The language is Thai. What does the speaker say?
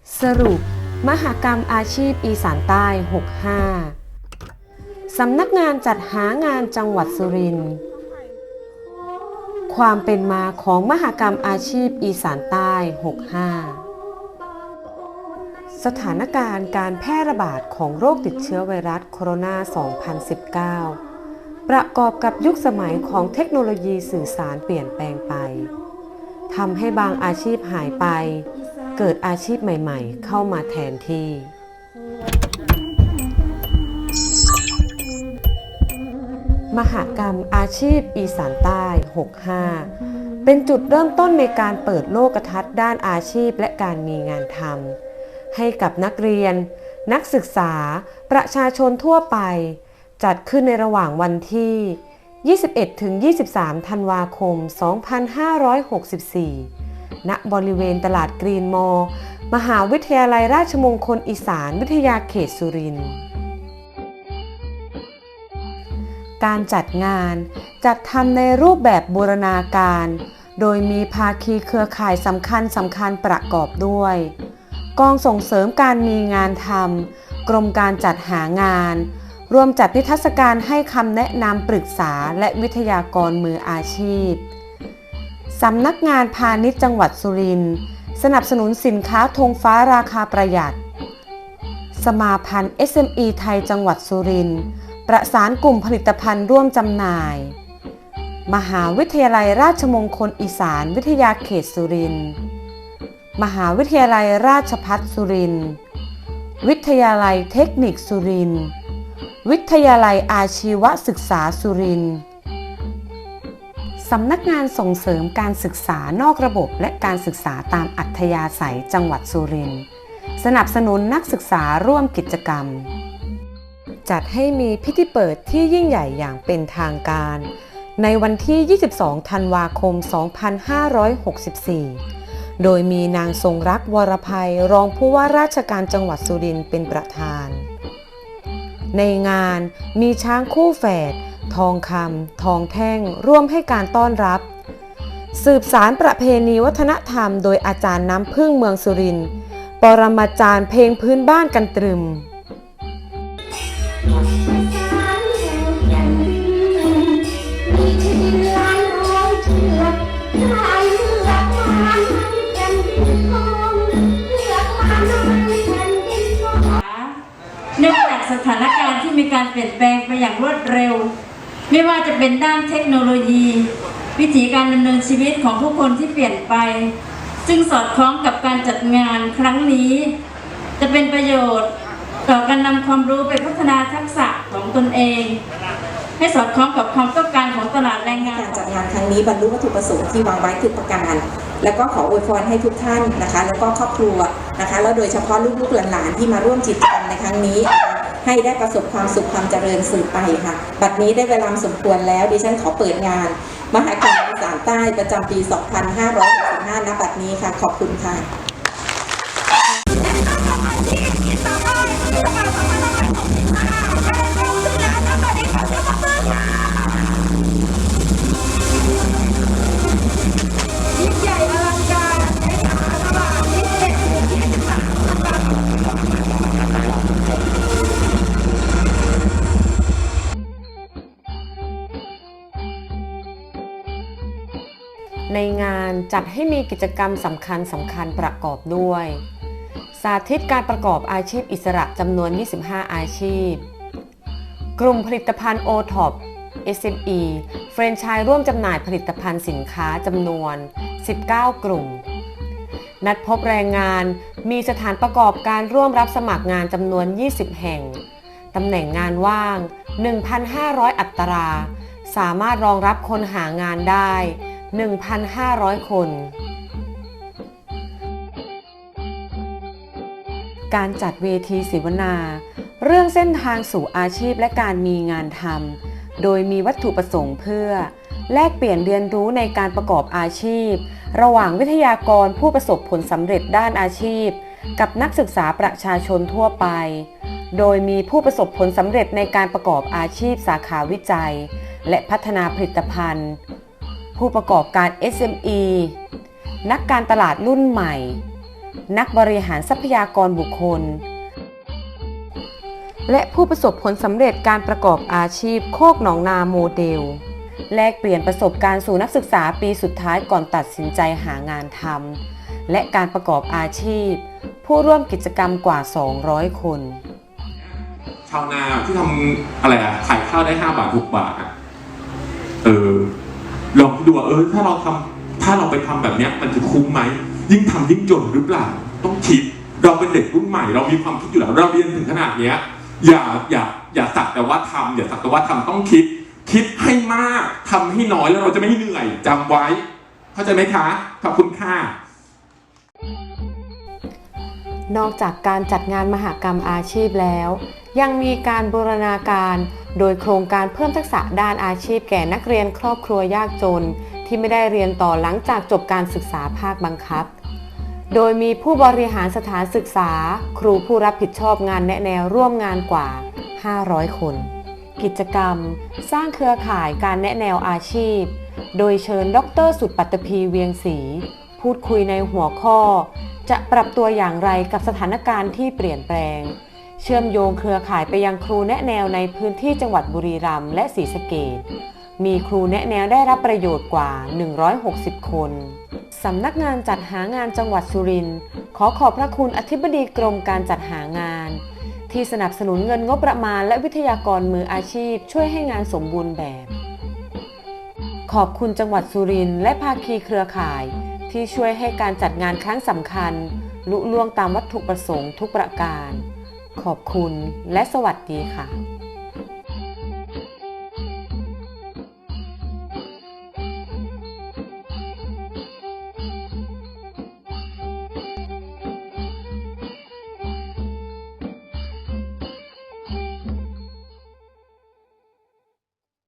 สรุป มหกรรมอาชีพอีสานใต้ 65 สำนักงานจัดหางานจังหวัดสุรินทร์ ความเป็นมาของมหกรรมอาชีพอีสานใต้ 65 สถานการณ์การแพร่ระบาดของโรคติดเชื้อไวรัสโคโรนา 2019 ประกอบกับยุคสมัยของเทคโนโลยีสื่อสารเปลี่ยนแปลงไป ทำให้บางอาชีพหายไป เกิดอาชีพใหม่ ๆ เข้ามาแทนที่ มหกรรมอาชีพอีสานใต้ 65 เป็นจุดเริ่มต้นในการเปิดโลกทัศน์ด้านอาชีพและการมีงานทำให้กับนักเรียน นักศึกษา ประชาชนทั่วไป จัดขึ้นในระหว่างวันที่ 21-23 ธันวาคม 2564 ณบริเวณตลาดกรีนมอลมหาวิทยาลัยราชมงคลอีสานวิทยาเขตสุรินทร์การจัดงานจัดทำในรูปแบบบูรณาการ โดยมีภาคีเครือข่ายสำคัญสำคัญประกอบด้วย กองส่งเสริมการมีงานทำกรมการจัดหางาน รวมจัดนิทรรศการให้คำแนะนำปรึกษาและวิทยากรมืออาชีพ สำนักงานพาณิชย์จังหวัดสุรินทร์สนับสนุนสินค้าธงฟ้าราคาประหยัด สมาพันธ์ SME ไทยจังหวัดสุรินทร์ประสานกลุ่มผลิตภัณฑ์ร่วมจำหน่าย มหาวิทยาลัยราชมงคลอีสานวิทยาเขตสุรินทร์มหาวิทยาลัยราชพัฒสุรินทร์วิทยาลัยเทคนิคสุรินทร์วิทยาลัยอาชีวศึกษาสุรินทร์ สำนักงานส่งเสริมการศึกษานอกระบบและการศึกษาตามอัธยาศัยจังหวัดสุรินทร์สนับสนุนนักศึกษาร่วมกิจกรรม จัดให้มีพิธีเปิดที่ยิ่งใหญ่อย่างเป็นทางการ ในวันที่ 22 ธันวาคม 2564 โดยมีนางทรงรักวรภัยรองผู้ว่าราชการจังหวัดสุรินทร์เป็นประธาน ในงานมีช้างคู่แฝด ทองคำทองแท่งร่วมให้การต้อนรับ สืบสารประเพณีวัฒนธรรม โดยอาจารย์น้ำพึ่งเมืองสุรินทร์ปรมาจารย์เพลงพื้นบ้านกันตรึมเนื่องจากสถานการณ์ที่มีการเปลี่ยนแปลงไปอย่างรวดเร็ว ไม่ว่าจะเป็นด้านเทคโนโลยี วิถีการดำเนินชีวิตของผู้คนที่เปลี่ยนไป ซึ่งสอดคล้องกับการจัดงานครั้งนี้ จะเป็นประโยชน์ต่อการนำความรู้ไปพัฒนาทักษะของตนเอง ให้สอดคล้องกับความต้องการของตลาดแรงงาน การจัดงานครั้งนี้บรรลุวัตถุประสงค์ที่วางไว้ทุกประการ แล้วก็ขออวยพรให้ทุกท่านนะคะ แล้วก็ครอบครัวนะคะ แล้วโดยเฉพาะลูกๆหลานๆที่มาร่วมกิจกรรมในครั้งนี้ ให้ได้ประสบความสุขความเจริญสืบไปค่ะ บัดนี้ได้เวลาสมควรแล้วดิฉันขอเปิดงาน มหากรรมอีสานใต้ประจำปี 2565ณบัดนี้ค่ะ ขอบคุณค่ะานจัดให้มีกิจกรรมสำคัญสำคัญประกอบด้วย สาธิตการประกอบอาชีพอิสระจำนวน 25 อาชีพ กลุ่มผลิตภัณฑ์ o t o p SME เฟรนไชส์ร่วมจำหน่ายผลิตภัณฑ์สินค้าจำนวน 19 กลุ่ม นัดพบแรงงานมีสถานประกอบการร่วมรับสมัครงานจำนวน 20 แห่ง ตำแหน่งงานว่าง 1,500 อัตรา สามารถรองรับคนหางานได้ 1,500 คน การจัดเวทีเสิวนา เรื่องเส้นทางสู่อาชีพและการมีงานทำโดยมีวัตถุประสงค์เพื่อ แลกเปลี่ยนเรียนรู้ในการประกอบอาชีพ ระหว่างวิทยากรผู้ประสบผลสำเร็จด้านอาชีพ กับนักศึกษาประชาชนทั่วไป โดยมีผู้ประสบผลสำเร็จในการประกอบอาชีพสาขาวิจัย และพัฒนาผลิตภัณฑ์ ผู้ประกอบการ SME นักการตลาดรุ่นใหม่ นักบริหารทรัพยากรบุคคล และผู้ประสบผลสำเร็จการประกอบอาชีพโคกหนองนาโมเดล แลกเปลี่ยนประสบการณ์สู่นักศึกษาปีสุดท้ายก่อนตัดสินใจหางานทำและการประกอบอาชีพ ผู้ร่วมกิจกรรมกว่า 200 คน ชาวนาที่ทำอะไรอะขายข้าวได้ห้าบาทหกบาทอะเออ ลองดูว่าเออถ้าเราทำถ้าเราไปทำแบบนี้มันจะคุ้มไหมยิ่งทำยิ่งจนหรือเปล่า ต้องคิดเราเป็นเด็กรุ่นใหม่ เรามีความคิดอยู่แล้วเราเรียนถึงขนาดเนี้ยอย่าอย่าอย่าสักแต่ว่าทำอย่าสักแต่ว่าทำต้องคิด คิดให้มากทำให้น้อยแล้วเราจะไม่เหนื่อยจำไว้ เข้าใจไหมคะขอบคุณค่ะ นอกจากการจัดงานมหกรรมอาชีพแล้ว ยังมีการบูรณาการ โดยโครงการเพิ่มทักษะด้านอาชีพแก่นักเรียนครอบครัวยากจน ที่ไม่ได้เรียนต่อหลังจากจบการศึกษาภาคบังคับ โดยมีผู้บริหารสถานศึกษา ครูผู้รับผิดชอบงานแนะแนวร่วมงานกว่า 500 คน กิจกรรม สร้างเครือข่ายการแนะแนวอาชีพ โดยเชิญดรสุดปัตตภีเวียงศรีพูดคุยในหัวข้อ จะปรับตัวอย่างไรกับสถานการณ์ที่เปลี่ยนแปลง เชื่อมโยงเครือข่ายไปยังครูแนะแนวในพื้นที่จังหวัดบุรีรัมย์และศรีสะเกษมีครูแนะแนวได้รับประโยชน์กว่า 160 คนสำนักงานจัดหางานจังหวัดสุรินทร์ขอขอบพระคุณอธิบดีกรมการจัดหางาน ที่สนับสนุนเงินงบประมาณและวิทยากรมืออาชีพ ช่วยให้งานสมบูรณ์แบบ ขอบคุณจังหวัดสุรินทร์และภาคีเครือข่าย ที่ช่วยให้การจัดงานครั้งสำคัญ ลุล่วงตามวัตถุประสงค์ทุกประการ ขอบคุณและสวัสดีค่ะ